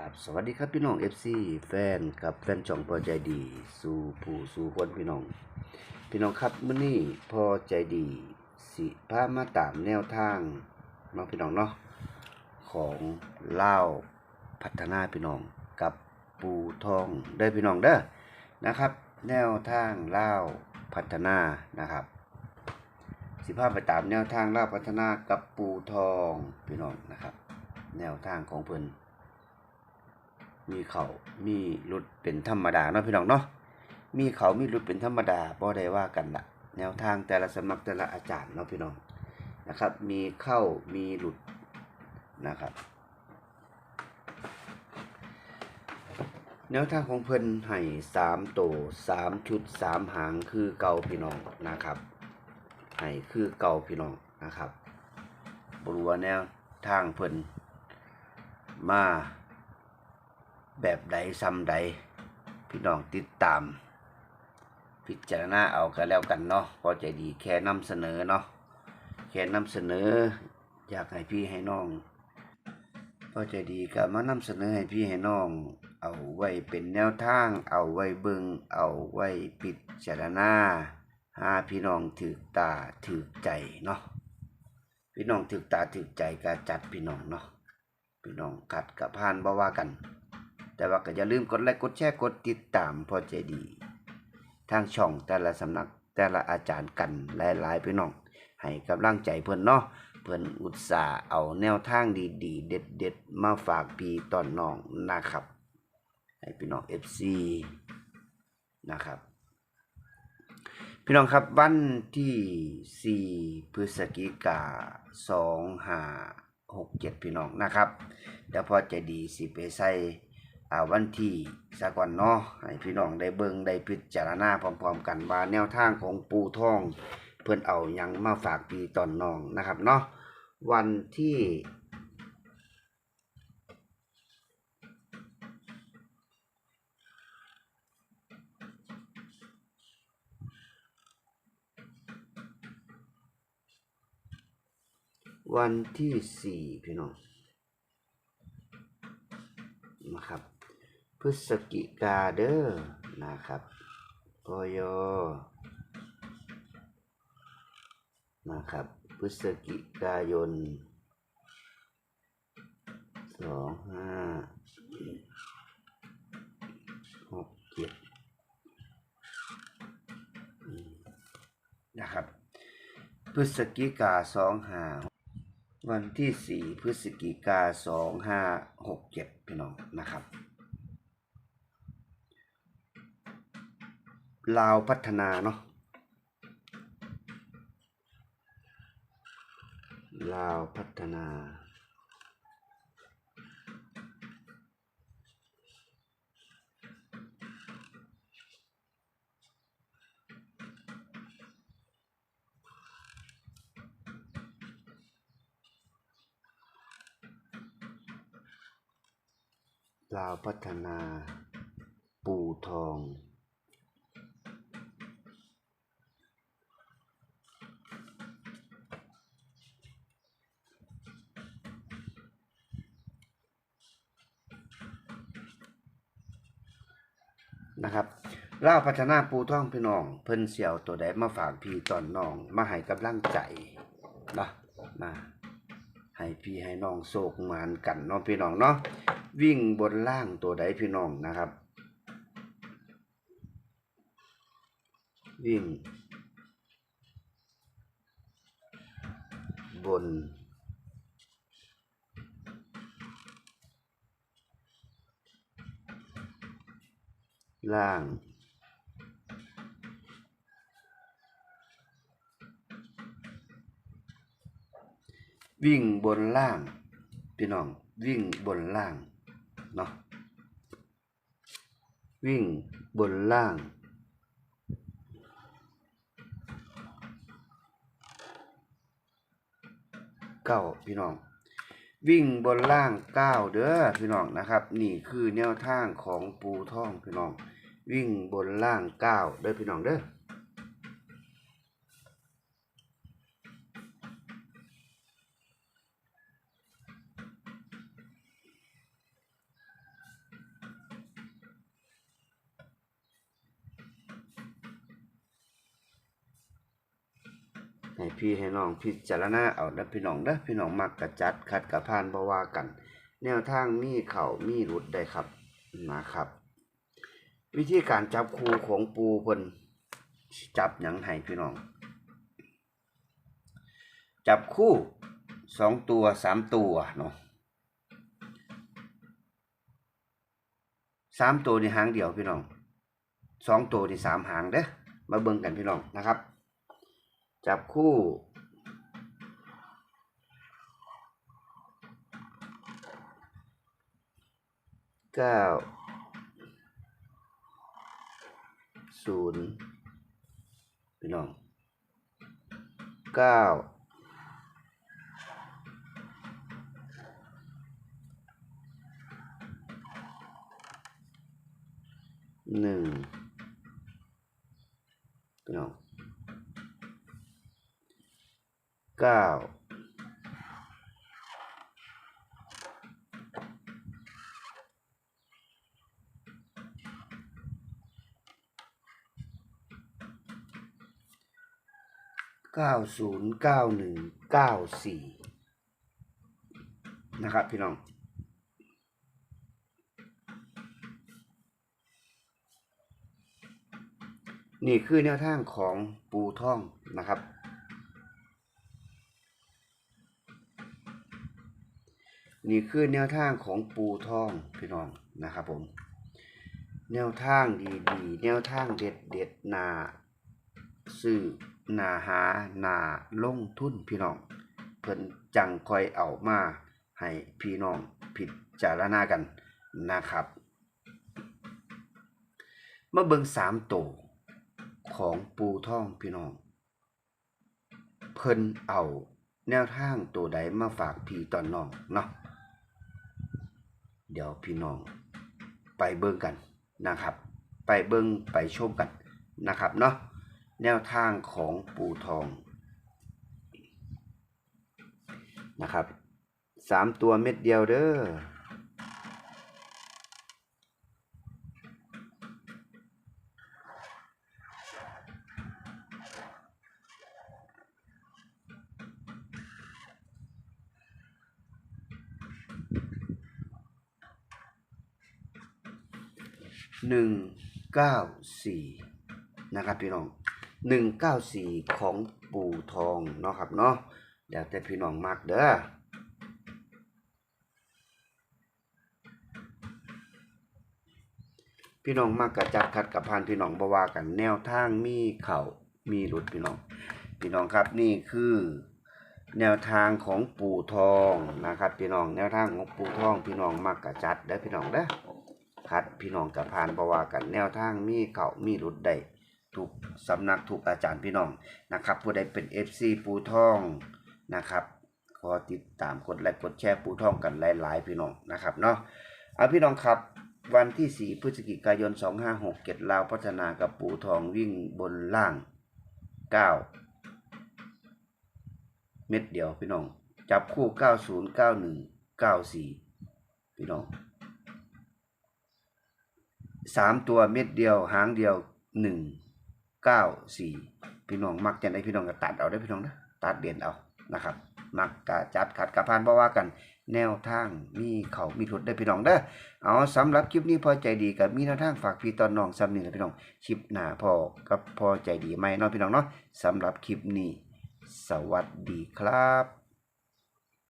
ครับสวัสดีครับพี่น้อง FC แฟนกับแฟนช่องพอใจดี สู่ผู้สู่คนพี่น้อง พี่น้องครับมื้อนี้พอใจดี สิพามาตามแนวทางน้องพี่น้องเนาะของเล่าพัฒนาพี่น้องกับปูทองได้อพี่น้องเด้อนะครับ แนวทางเล่าพัฒนานะครับ สิพาไปตามแนวทางเล่าพัฒนากับปูทองพี่น้องนะครับ แนวทางของเพิ่น มีเขามีหลุดเป็นธรรมดาเนาะพี่น้องเนาะมีเขามีหลุดเป็นธรรมดาบ่ได้ว่ากันละแนวทางแต่ละสำนักแต่ละอาจารย์เนาะพี่น้องนะครับ มีเข้ามีหลุดนะครับ แนวทางของเพิ่นให้สามโตสามชุดสามหางคือเก่าพี่น้องนะครับให้คือเก่าพี่น้องนะครับบรู้ว่าแนวทางเพิ่นมา แบบใดซ้ำใด พี่น้องติดตาม พิจารณาเอากันแล้วกันเนาะพอใจดีแค่นำเสนอเนาะแค่นำเสนอ อยากให้พี่ให้น้องพอใจดีก็มานำเสนอให้พี่ให้น้อง เอาไว้เป็นแนวทาง เอาไว้เบิงเอาไว้พิจารณาหาพี่น้องถือตาถือใจเนาะพี่น้องถือตาถือใจก็จัดพี่น้องเนาะพี่น้องขัดกับพานบ่ว่ากัน แต่ว่าก็อย่าลืมกดไลค์กดแชร์กดติดตามพอใจดี ทางช่องแต่ละสำนักแต่ละอาจารย์กันหลายๆพี่น้อง ให้กำลังใจเพิ่อนเนาะเพิ่อนอุตส่าห์เอาแนวทางดีๆ เด็ดๆ มาฝากพี่ตอนน้องนะครับ ให้พี่น้อง FC นะครับ พี่น้องครับวันที่ 4 พฤศจิกา2567 พี่น้องนะครับ เดี๋ยวพอใจดีสิไปใส่ วันที่ซะก่อนเนาะให้พี่น้องได้เบิงได้พิจารณาพร้อมๆกันว่าแนวทางของปูทอง เพิ่อนเอายังมาฝากพี่ตอนน้องนะครับเนาะวันที่วันที่สี่พี่น้องนะครับ พฤศจิกาเด้อนะครับพยนะครับ พฤศจิกายนสองห้าหกเจ็ดนะครับ พฤศจิกาสองห้าวันที่สี่พฤศจิกาสองห้าหกเจ็ดพี่น้องนะครับ ลาวพัฒนาเนาะลาวพัฒนา ลาวพัฒนา ปูทอง นะครับเล่าพัฒนาปูท่องพี่น้อง เพิ่นเสี่ยวตัวใดมาฝากพี่ตอนน้อง มาให้กำลังใจนะมาให้พี่ให้น้องโศกมานกันน้องพี่น้องเนาะวิ่งบนล่างตัวใดพี่น้องนะครับ วิ่ง บน ล่างวิ่งบนล่าง พี่น้อง วิ่งบนล่างเนาะวิ่งบนล่าง เก้าพี่น้อง วิ่งบนล่างเก้าเด้อพี่น้องนะครับ นี่คือแนวทางของปูท่องพี่น้อง วิ่งบนล่างก้าวเด้อพี่น้องเด้อให้พี่ให้น้องพิจารณาเอาแล้วพี่น้องเด้อพี่น้องมักกระจัดคัดกระพานบาวากัน แนวทางมีเข่ามีรุดได้ครับนะครับ วิธีการจับคู่ของปูเพิ่นจับหยังให้พี่น้อง จับคู่สองตัวสามตัวเนาะสามตัวในหางเดียวพี่น้องสองตัวในสามหางเด้อมาเบิ่งกันพี่น้องนะครับ จับคู่เก้า ศูนย์พี่น้องเก้าหนึ่งพี่น้องเก้า เก้าศูนย์เก้าหนึ่งเก้าสี่นะครับพี่น้องนี่คือแนวทางของปูท่องนะครับ นี่คือแนวทางของปูท่องพี่น้องนะครับผม แนวทางดีๆ แนวทางเด็ดเด็ดๆนาซื้อ นาหานาลงทุนพี่น้อง เพิ่นจังคอยเอามาให้พี่น้องผิดจารณากันนะครับมาเบิงสามโตวของปูท่องพี่น้อง เพิ่นเอาแนวทางตัวใดมาฝากพี่ตอนน้องเนาะเดี๋ยวพี่น้องไปเบิ่งกันนะครับ ไปเบิ่งไปชมกันนะครับเนาะ แนวทางของปูทองนะครับสามตัวเม็ดเดียวเด้อหนึ่งเก้าสี่นะครับพี่น้อง หนึ่งเก้าสี่ของปู่ทองเนาะครับเนาะเดี๋ยวแต่พี่น้องมากเด้อพี่น้องมากกระจัดคัดกับพานพี่น้องบว่ากันแนวทางมีเข่ามีหลุดพี่น้อง พี่น้องครับนี่คือ แนวทางของปู่ทองนะครับ พี่น้องแนวทางของปู่ทอง พี่น้องมักกระจัดเด้อพี่น้องเด้อคัดพี่น้องกับพานบว่ากันแนวทางมีเขามีรุดได้ ถูกสำนักถูกอาจารย์พี่น้องนะครับผู้ใดเป็น FC ปูทองนะครับขอติดตามกดไลค์กดแชร์ปูทองกันหลายๆพี่น้องนะครับเนาะเอาพี่น้องครับวันที่ 4 พฤศจิกายน 2567เลาวพัฒนากับปูทองวิ่งบนล่าง 9 เม็ดเดียวพี่น้อง จับคู่ 90 91 94 พี่น้องสามตัวเม็ดเดียวหางเดียวหนึ่ง เก้าสี่พี่น้องมักจะได้พี่น้องก็ตัดเอาได้พี่น้องนะตัดเด่นเอานะครับ มักกะจัดขัดกะพานเพราะว่ากันแนวทางมีเขามีทุดได้พี่น้องเด้อเอาสำหรับคลิปนี้พอใจดีกับมีแนวทางฝากพี่ตอนน้องซ้ำนี่แหละพี่น้องคลิปหน้าพอกับพอใจดีไหมเนาะพี่น้องเนาะสำหรับคลิปนี้ สวัสดีครับ